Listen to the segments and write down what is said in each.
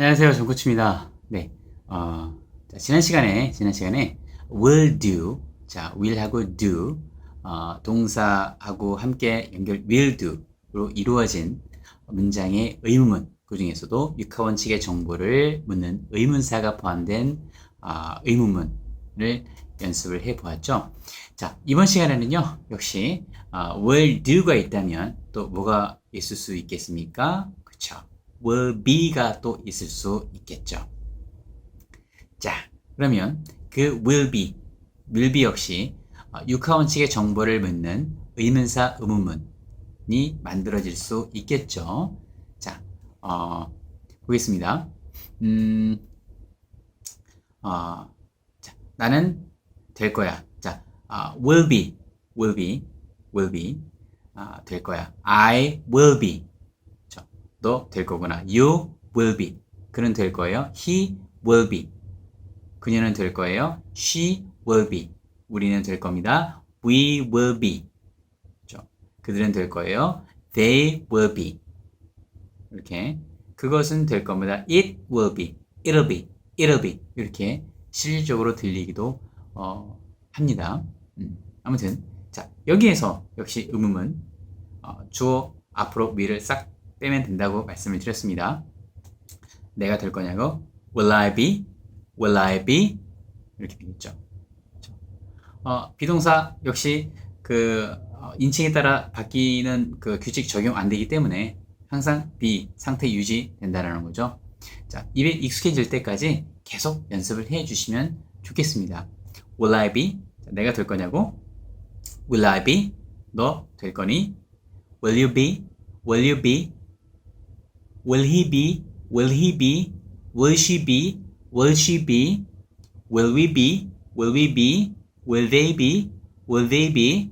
안녕하세요. 정코치입니다. 네. 어, 자, 지난 시간에, 지난 시간에 will do, 자, will하고 do, 어, 동사하고 함께 연결 will do로 이루어진 문장의 의문문, 그 중에서도 육하원칙의 정보를 묻는 의문사가 포함된 어, 의문문을 연습을 해 보았죠. 자, 이번 시간에는요, 역시 어, will do가 있다면 또 뭐가 있을 수 있겠습니까? 그쵸. Will be가 또 있을 수 있겠죠. 자, 그러면 그 will be, will be 역시 어, 육하원칙의 정보를 묻는 의문사 의문문이 만들어질 수 있겠죠. 자, 어, 보겠습니다. 음, 어, 자, 나는 될 거야. 자, 어, will be, will be, will be, 아, 될 거야. I will be. 저, 너될 거구나. You will be. 그는 될 거예요. He will be. 그녀는 될 거예요. She will be. 우리는 될 겁니다. We will be. 저, 그들은 될 거예요. They will be. 이렇게. 그것은 될 겁니다. It will be. It'll be. It'll be. 이렇게 실질적으로 들리기도 어, 합니다. 음, 아무튼 자 여기에서 역시 의문문 어, 주어 앞으로 위를 싹 빼면 된다고 말씀을 드렸습니다. 내가 될 거냐고 Will I be? Will I be? 이렇게 되겠죠. 어, 비동사 역시 그 어, 인칭에 따라 바뀌는 그 규칙 적용 안 되기 때문에 항상 be 상태 유지 된다는 거죠. 자, 입에 익숙해질 때까지 계속 연습을 해 주시면 좋겠습니다. Will I be? 자, 내가 될 거냐고? Will I be? 너 될 거니? Will you be? Will you be? Will he be? Will he be? Will she be? Will she be? Will we be? Will we be? Will they be? Will they be?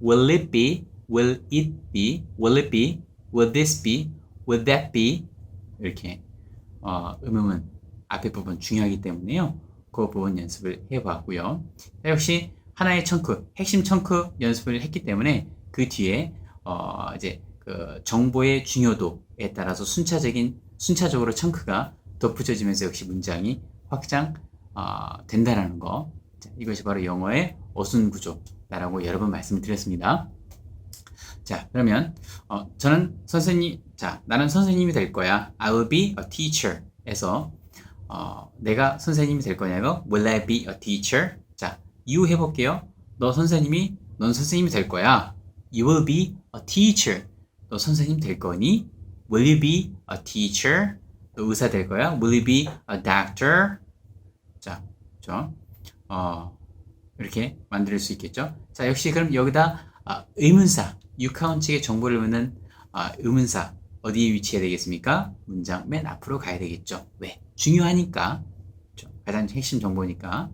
Will it be? Will it be? Will it be? Will this be? Will that be? 이렇게 어, 의문문 앞에 부분 중요하기 때문에요. 그 부분 연습을 해봤고요. 역시 하나의 청크, 핵심 청크 연습을 했기 때문에 그 뒤에 어, 이제 그 정보의 중요도에 따라서 순차적인 순차적으로 청크가 덧붙여지면서 역시 문장이 확장 어, 거. 자, 이것이 바로 영어의 어순 구조라고 여러 번 말씀드렸습니다. 자, 그러면 어, 저는 선생님, 자, 나는 선생님이 될 거야. I will be a teacher에서 어, 내가 선생님이 될 거냐고? Will I be a teacher? 자, you 해볼게요. 너 선생님이, 넌 선생님이 될 거야. You will be a teacher. 너 선생님 될 거니? Will you be a teacher? 너 의사 될 거야? Will you be a doctor? 자, 그죠? 어, 이렇게 만들 수 있겠죠? 자, 역시 그럼 여기다 아, 의문사, 육하원칙의 정보를 묻는 아, 의문사 어디에 위치해야 되겠습니까? 문장 맨 앞으로 가야 되겠죠. 왜? 중요하니까. 가장 핵심 정보니까.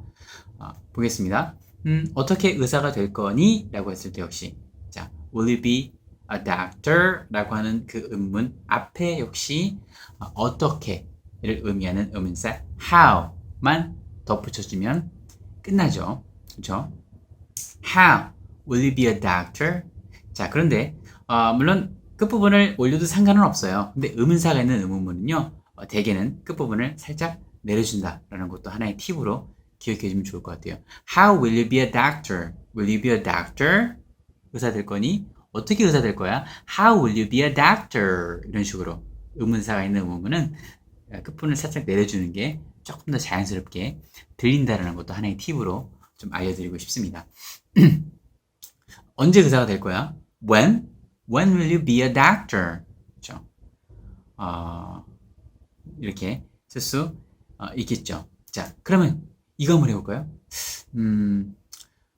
아, 보겠습니다. 음, 어떻게 의사가 될 거니? 라고 했을 때 역시 자, will you be a doctor? 라고 하는 그 의문 앞에 역시 아, 어떻게를 의미하는 의문사 how만 덧붙여주면 끝나죠. 그렇죠? How will you be a doctor? 자, 그런데 어, 물론 끝부분을 올려도 상관은 없어요. 근데 의문사가 있는 의문문은요, 어, 대개는 끝부분을 살짝 내려준다라는 것도 하나의 팁으로 기억해 주면 좋을 것 같아요. How will you be a doctor? Will you be a doctor? 의사 될 거니? 어떻게 의사 될 거야? How will you be a doctor? 이런 식으로 의문사가 있는 의문문은 끝부분을 살짝 내려주는 게 조금 더 자연스럽게 들린다라는 것도 하나의 팁으로 좀 알려드리고 싶습니다. 언제 의사가 될 거야? When? When will you be a doctor? 그렇죠? 어, 이렇게 쓸수 어, 있겠죠. 자, 그러면 이거 한번 해볼까요? 음,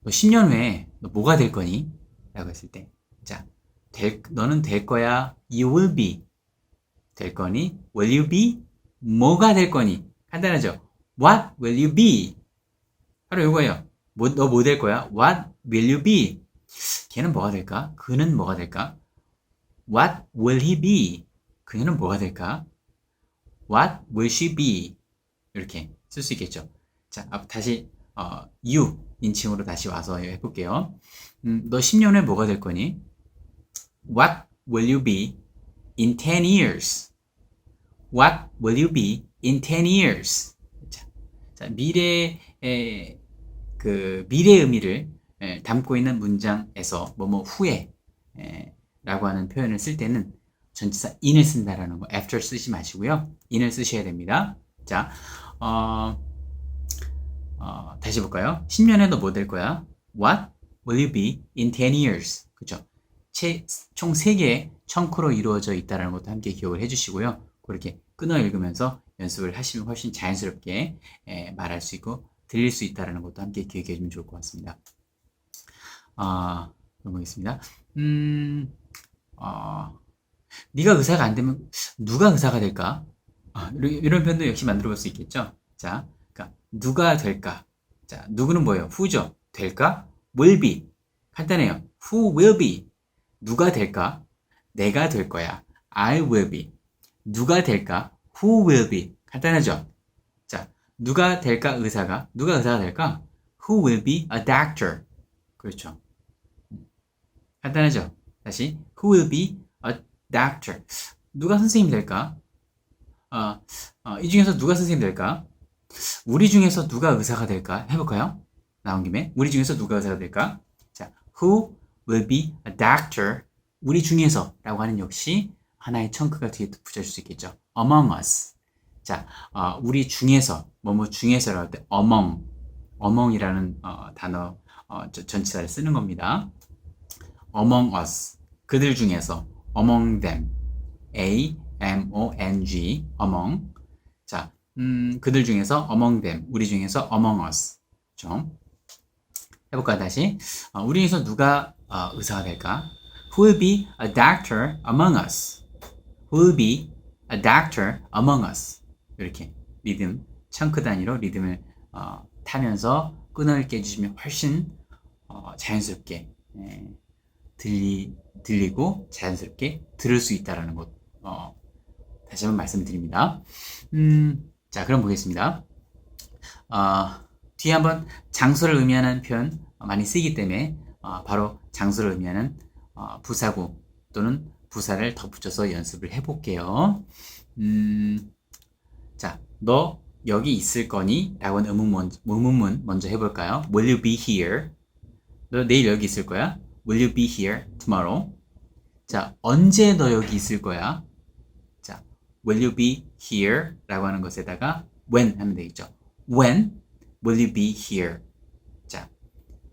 너 10년 후에 너 뭐가 될 거니? 라고 했을 때, 자, 될, 너는 될 거야. You will be. 될 거니? Will you be? 뭐가 될 거니? 간단하죠? What will you be? 바로 이거예요. 뭐, 너 뭐 될 거야? What will you be? 걔는 뭐가 될까? 그는 뭐가 될까? What will he be? 그녀는 뭐가 될까? What will she be? 이렇게 쓸 수 있겠죠. 자, 다시 어, you 인칭으로 다시 와서 해볼게요. 음, 너 10년 후에 뭐가 될 거니? What will you be in 10 years? What will you be in 10 years? 자, 자 미래의 그 미래의 의미를 에, 담고 있는 문장에서 뭐뭐 후에 에, 라고 하는 표현을 쓸 때는 전치사 in을 쓴다라는 거 after 쓰지 마시고요. in을 쓰셔야 됩니다. 자, 어, 어, 다시 볼까요? 10년에도 뭐 될 거야? What will you be in 10 years? 그죠? 총 3개의 청크로 이루어져 있다는 것도 함께 기억을 해주시고요. 그렇게 끊어 읽으면서 연습을 하시면 훨씬 자연스럽게 에, 말할 수 있고 들릴 수 있다는 것도 함께 기억해 주면 좋을 것 같습니다. 아, 넘어가겠습니다. 음, 어, 네가 의사가 안 되면 누가 의사가 될까? 아, 이런 표현도 역시 만들어 볼 수 있겠죠. 자, 그러니까 누가 될까? 자, 누구는 뭐예요? who죠. 될까? will be. 간단해요. who will be. 누가 될까? 내가 될 거야. I will be. 누가 될까? who will be. 간단하죠? 자, 누가 될까? 의사가. 누가 의사가 될까? who will be a doctor. 그렇죠. 간단하죠? 다시. who will be a doctor. 누가 선생님 될까? 어, 어, 이 중에서 누가 선생님 될까? 우리 중에서 누가 의사가 될까? 해볼까요? 나온 김에 우리 중에서 누가 의사가 될까? 자, who will be a doctor? 우리 중에서라고 하는 역시 하나의 청크가 뒤에 붙여줄 수 있겠죠. among us. 자, 어, 우리 중에서 뭐뭐 중에서라고 할 때 among, among이라는 어, 단어 어, 전치사를 쓰는 겁니다. among us. 그들 중에서 among them. A M O N G among. 자, 음, 그들 중에서 among them. 우리 중에서 among us. 좀 해볼까요, 다시? 어, 우리 중에서 누가 어, 의사가 될까? Who will be a doctor among us? Who will be a doctor among us? 이렇게 리듬, 청크 단위로 리듬을 어, 타면서 끈을 깨주시면 훨씬 어, 자연스럽게 예, 들리, 들리고 자연스럽게 들을 수 있다라는 것 어, 다시 한번 말씀드립니다. 음, 자, 그럼 보겠습니다. 어, 뒤에 한번 장소를 의미하는 표현 많이 쓰기 때문에 어, 바로 장소를 의미하는 어, 부사구 또는 부사를 덧붙여서 연습을 해볼게요. 음, 자, 너 여기 있을 거니? 라고 하는 의문문, 의문문 먼저 해볼까요? Will you be here? 너 내일 여기 있을 거야? Will you be here tomorrow? 자, 언제 너 여기 있을 거야? 자, Will you be here? 라고 하는 것에다가 when 하면 되겠죠. When will you be here? 자,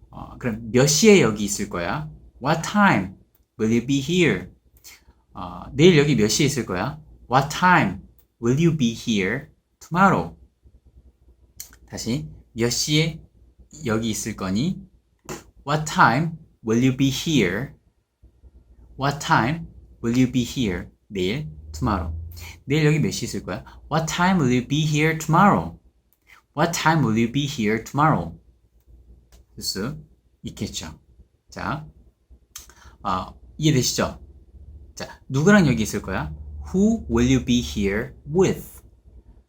어, 그럼 몇 시에 여기 있을 거야? What time will you be here? 어, 내일 여기 몇 시에 있을 거야? What time will you be here tomorrow? 다시 몇 시에 여기 있을 거니? What time will you be here? What time will you be here? 내일 tomorrow. 내일 여기 몇 시 있을 거야? What time will you be here tomorrow? What time will you be here tomorrow? 쓸수 있겠죠. 자, 어, 이해되시죠? 자, 누구랑 여기 있을 거야? Who will you be here with?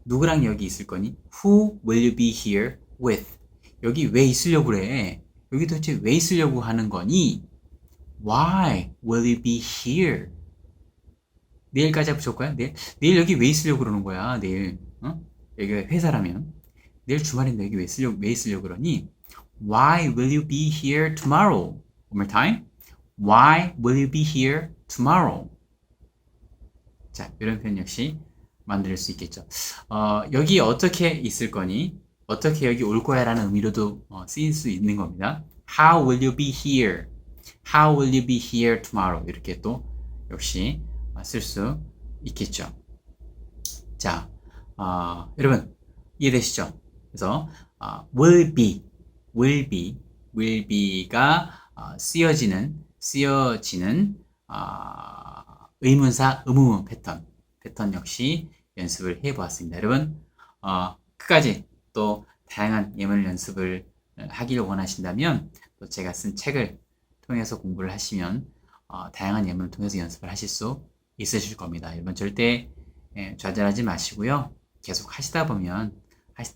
누구랑 여기 있을 거니? Who will you be here with? 여기 왜 있으려고 그래? 여기 도대체 왜 있으려고 하는 거니? Why will you be here? 내일까지 붙일 거야? 내일, 내일 여기 왜 있으려고 그러는 거야? 내일, 어? 여기가 회사라면. 내일 주말인데 여기 왜 있으려고, 왜 있으려고 그러니? Why will you be here tomorrow? One more time. Why will you be here tomorrow? 자, 이런 표현 역시 만들 수 있겠죠. 어, 여기 어떻게 있을 거니? 어떻게 여기 올 거야? 라는 의미로도 어, 쓰일 수 있는 겁니다. How will you be here? How will you be here tomorrow? 이렇게 또 역시 쓸 수 있겠죠. 자, 어, 여러분 이해되시죠? 그래서 어, will be, will be, will be가 어, 쓰여지는 쓰여지는 어, 의문사 의문문 패턴 패턴 역시 연습을 해보았습니다. 여러분 어, 끝까지 또 다양한 예문 연습을 하기를 원하신다면 또 제가 쓴 책을 통해서 공부를 하시면 어, 다양한 예문을 통해서 연습을 하실 수 있으실 겁니다. 여러분 절대 예, 좌절하지 마시고요. 계속 하시다 보면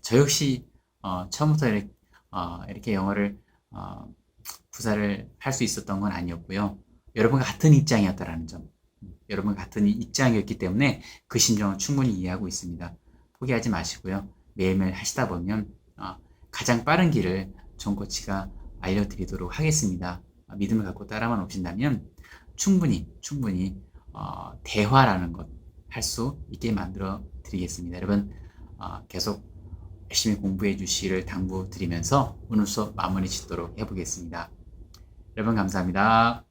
저 역시 어, 처음부터 이렇게, 어, 이렇게 영어를 어, 구사를 할 수 있었던 건 아니었고요. 여러분과 같은 입장이었다라는 점 여러분 같은 입장이었기 때문에 그 심정을 충분히 이해하고 있습니다. 포기하지 마시고요. 매일매일 하시다 보면 어, 가장 빠른 길을 정코치가 알려드리도록 하겠습니다. 어, 믿음을 갖고 따라만 오신다면 충분히 충분히 어, 대화라는 것 할 수 있게 만들어 드리겠습니다. 여러분 어, 계속 열심히 공부해 주시기를 당부드리면서 오늘 수업 마무리 짓도록 해보겠습니다. 여러분 감사합니다.